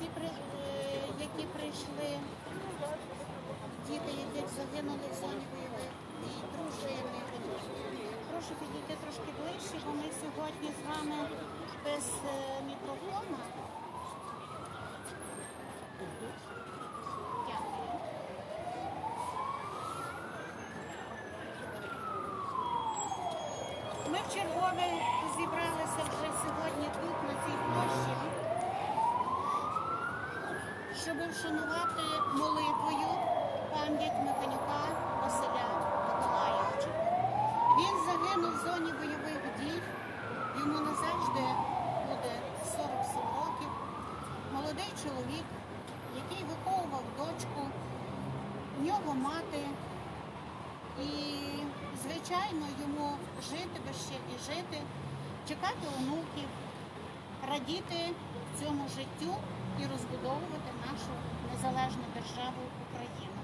всі, е, які прийшли, діти, які загинули в зоні бойових дій, дружини. Прошу підійти трошки ближче, бо ми сьогодні з вами без е, мікрофона. Ми в чергове вшанувати молитвою пам'ять Механюка Василя Миколаївича. Він загинув в зоні бойових дій, йому назавжди буде 47 років. Молодий чоловік, який виховував дочку, в нього мати. І, звичайно, йому жити би ще і жити, чекати онуків, радіти цьому життю і розбудовувати нашу незалежну державу Україну.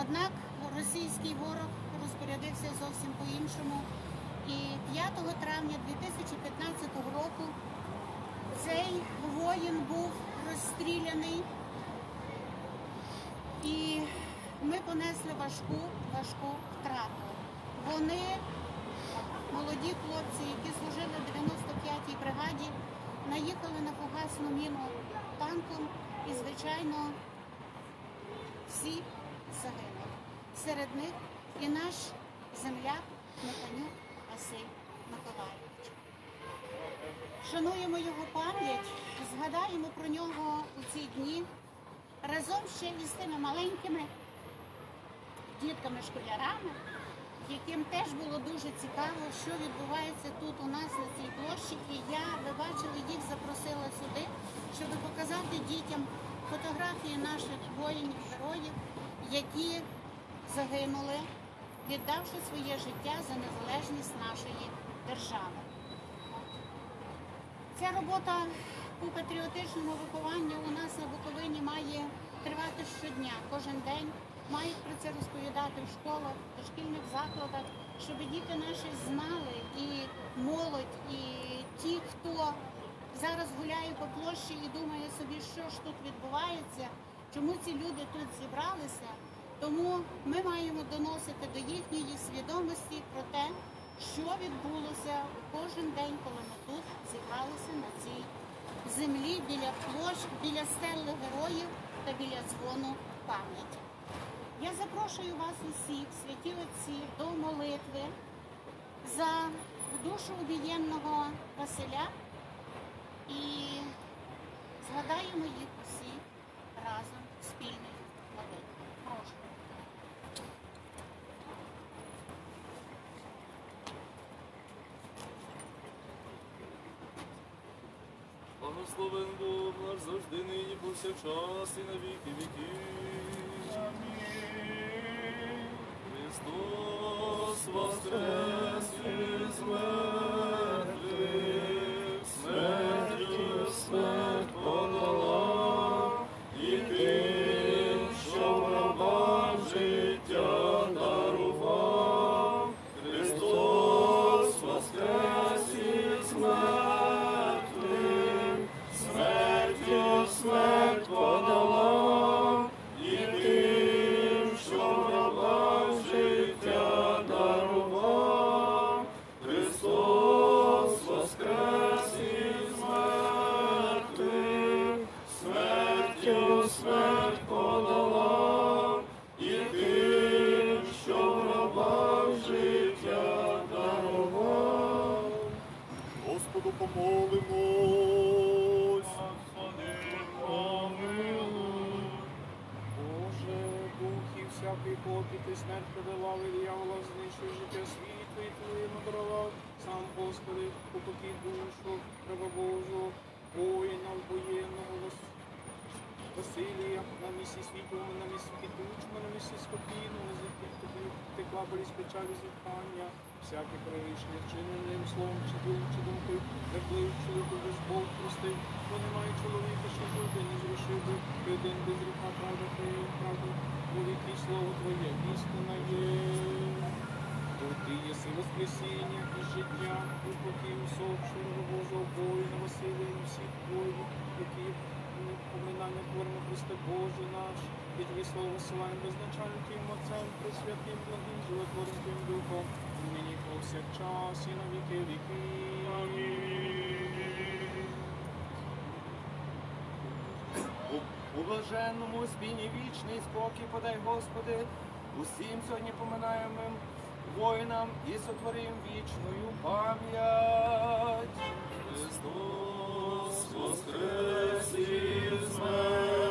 Однак російський ворог розпорядився зовсім по-іншому. І 5 травня 2015 року цей воїн був розстріляний і ми понесли важку, важку втрату. Вони, молоді хлопці, які служили в 95-й бригаді, наїхали на фугасну міну танком і, звичайно, всі загинули. Серед них і наш земляк Механюк Василь Миколаївич. Шануємо його пам'ять, згадаємо про нього у ці дні разом ще із тими маленькими дітками-школярами, яким теж було дуже цікаво, що відбувається тут у нас на цій площі. І я, ви бачили, їх запросила сюди, щоб показати дітям фотографії наших воїнів-героїв, які загинули, віддавши своє життя за незалежність нашої держави. Ця робота по патріотичному вихованню у нас на Буковині має тривати щодня, кожен день. Мають про це розповідати в школах, в дошкільних закладах, щоб діти наші знали і молодь, і ті, хто зараз гуляє по площі і думає собі, що ж тут відбувається, чому ці люди тут зібралися. Тому ми маємо доносити до їхньої свідомості про те, що відбулося кожен день, коли ми тут зібралися на цій землі біля площ, біля стелли героїв та біля дзвону пам'яті. Я запрошую вас усіх, святі отці, до молитви за душу убієнного Василя і згадаємо їх усі разом в спільній. Прошу. Благословен Бог наш завжди нині повсякчас і на віки віків. Христос воскрес і смерть подолав, і диявола знищив життя світу, і твоїм дарував. Сам, Господи, упокій душу, треба Божу, воїна, воєнного Вас- Василія, на місці світлому, на місці кітучому, на місці спокійному, житті тобі текла болість печалі зітхання, всяке перевищення, вчиненим словом, чи ділом, чи думкою, не вплив, чи любиш Бог простив, бо немає чоловіка, що жити, не зрішив би, ти один без гріха, правда, твоєю правду, бо віки слово Твоє, істина є. Бо ти єси воскресіння і життя, і покій усопшого Божого воїна Василія і всіх воїнів, які померли животворимо Христе Боже наш, і Тобі слово висилаємо безначальним Твоїм Отцем, присвятим, благим, животворим Твоїм Духом, нині повсякчас і на віки віки. У блаженному спіні вічний спокій подай, Господи, усім сьогодні поминаємим воїнам і сотворим вічною пам'ять. Христос воскрес із мертвих,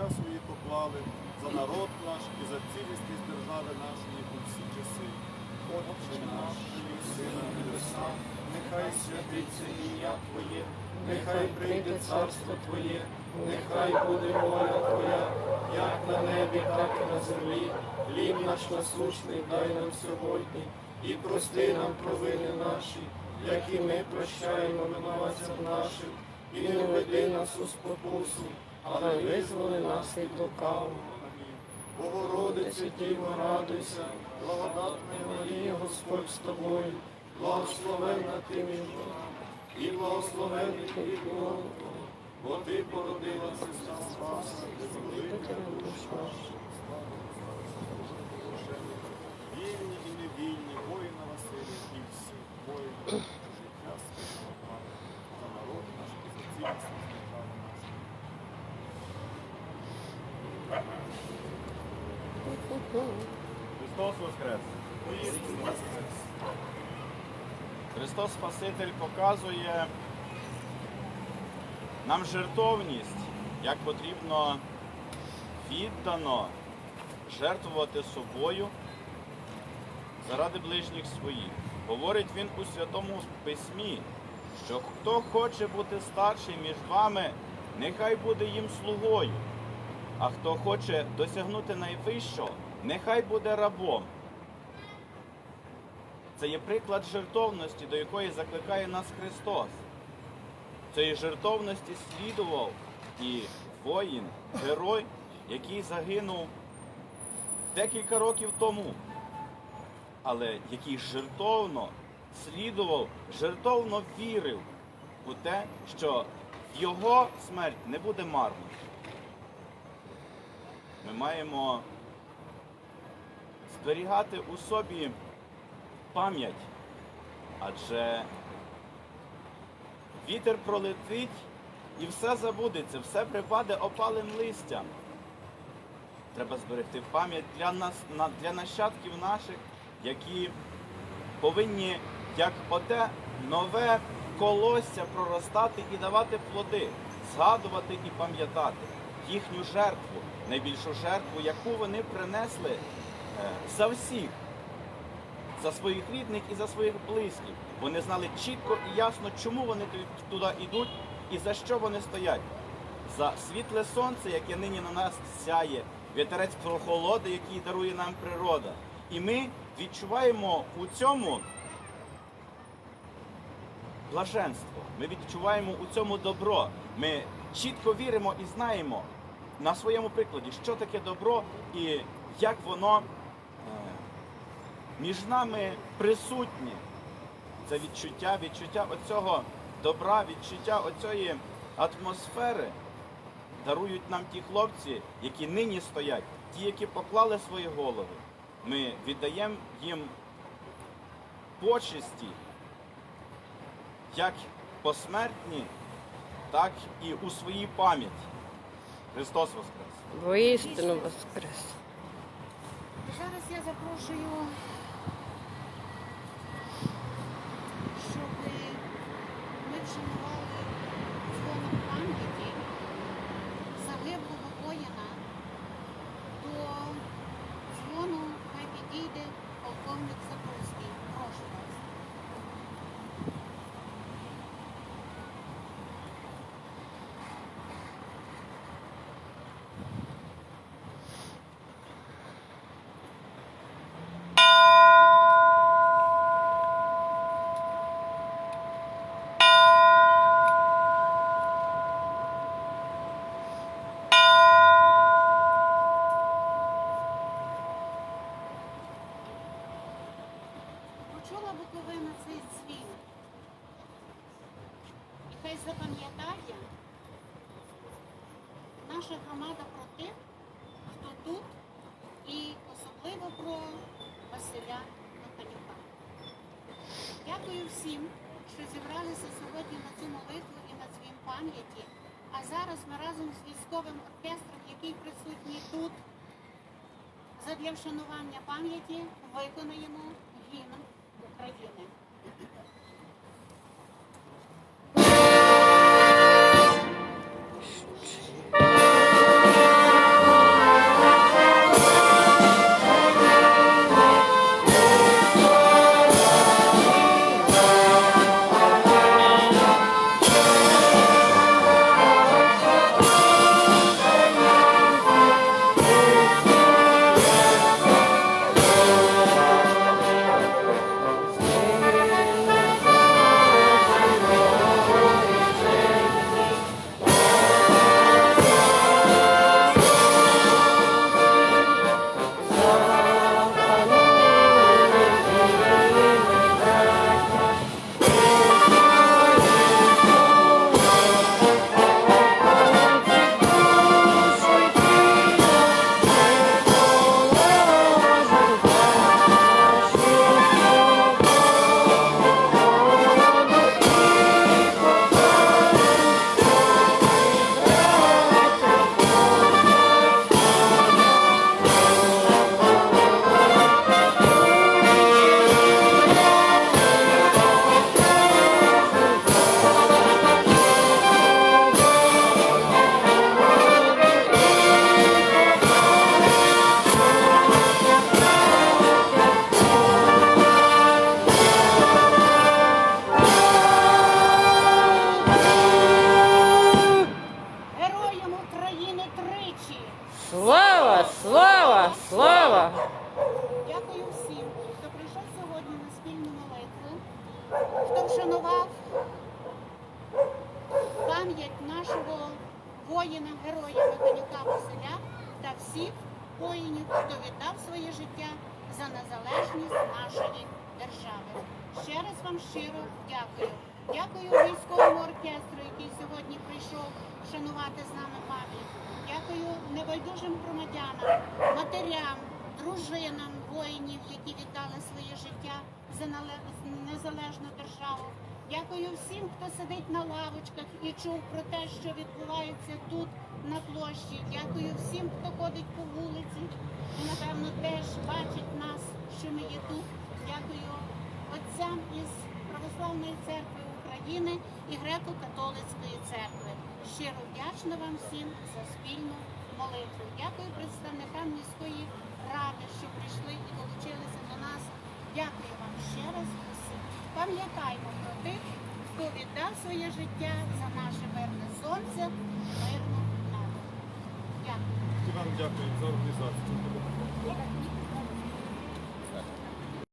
життя свої поклали, за народ наш і за цілісність держави нашої у всі часи. Отче наш, що єси на небесах, нехай святиться ім'я Твоє, нехай прийде царство Твоє, нехай буде воля Твоя, як на небі, так і на землі. Хліб наш насущний дай нам сьогодні, і прости нам провини наші, як і ми прощаємо винуватцям нашим, і не веди нас у спокусу, але визволи нас від лукавого. Богородице, Діво, радуйся, благодатна Марія, Господь з тобою, благословенна ти між і благословенний ти плод, бо ти породила Христа Спаса, Вільні і невільні, воїна Василія і всі воїни, що життя своє поклали за народ наш і за цілісність держави нашої. Христос Воскрес! Христос Спаситель показує нам жертовність, як потрібно віддано жертвувати собою заради ближніх своїх. Говорить він у Святому Письмі, що хто хоче бути старший між вами, нехай буде їм слугою. А хто хоче досягнути найвищого, нехай буде рабом. Це є приклад жертовності, до якої закликає нас Христос. Цієї жертовності слідував і воїн, герой, який загинув декілька років тому, але який жертовно слідував, жертовно вірив у те, що його смерть не буде марною ми маємо зберігати у собі пам'ять, адже вітер пролетить і все забудеться, все припаде опалим листям. Треба зберегти пам'ять для нас, для нащадків наших, які повинні як оте нове колосся проростати і давати плоди, згадувати і пам'ятати їхню жертву, найбільшу жертву, яку вони принесли е, за всіх, за своїх рідних і за своїх близьких. Вони знали чітко і ясно, чому вони туди йдуть і за що вони стоять. За світле сонце, яке нині на нас сяє, вітерець прохолоди, який дарує нам природа. І ми відчуваємо у цьому блаженство. Ми відчуваємо у цьому добро. Ми чітко віримо і знаємо на своєму прикладі, що таке добро і як воно між нами присутнє. Це відчуття, відчуття оцього добра, відчуття оцієї атмосфери дарують нам ті хлопці, які нині стоять, ті, які поклали свої голови. Ми віддаємо їм почесті, як посмертні, так і у своїй пам'яті. Христос Воскрес! Воістину воскрес. Зараз я запрошую, чула Буковина цей дзвін. І хай запам'ятає наша громада про тих, хто тут і особливо про Василя Наталюка. Дякую всім, що зібралися сьогодні на цю молитву і на дзвін пам'яті. А зараз ми разом з військовим оркестром, який присутній тут, задля вшанування пам'яті, виконаємо гімн. України. Героям Слава, слава, слава! Дякую всім, хто прийшов сьогодні на спільну молитву, хто вшанував пам'ять нашого воїна, героя Михайлюка Василя та всіх воїнів, хто віддав своє життя за незалежність нашої держави. Ще раз вам щиро дякую. Дякую військовому оркестру, який сьогодні прийшов вшанувати з нами пам'ять. Дякую небайдужим громадянам, матерям, дружинам воїнів, які віддали своє життя за незалежну державу. Дякую всім, хто сидить на лавочках і чув про те, що відбувається тут на площі. Дякую всім, хто ходить по вулиці і, напевно, теж бачить нас, що ми є тут. Дякую отцям із Православної церкви України і Греко-католицької церкви. Щиро вдячна вам всім за спільну молитву. Дякую представникам міської ради, що прийшли і долучилися до нас. Дякую вам ще раз усім. Пам'ятаймо про тих, хто віддав своє життя за наше мирне сонце, мирну небо. Дякую. Дякую за організацію.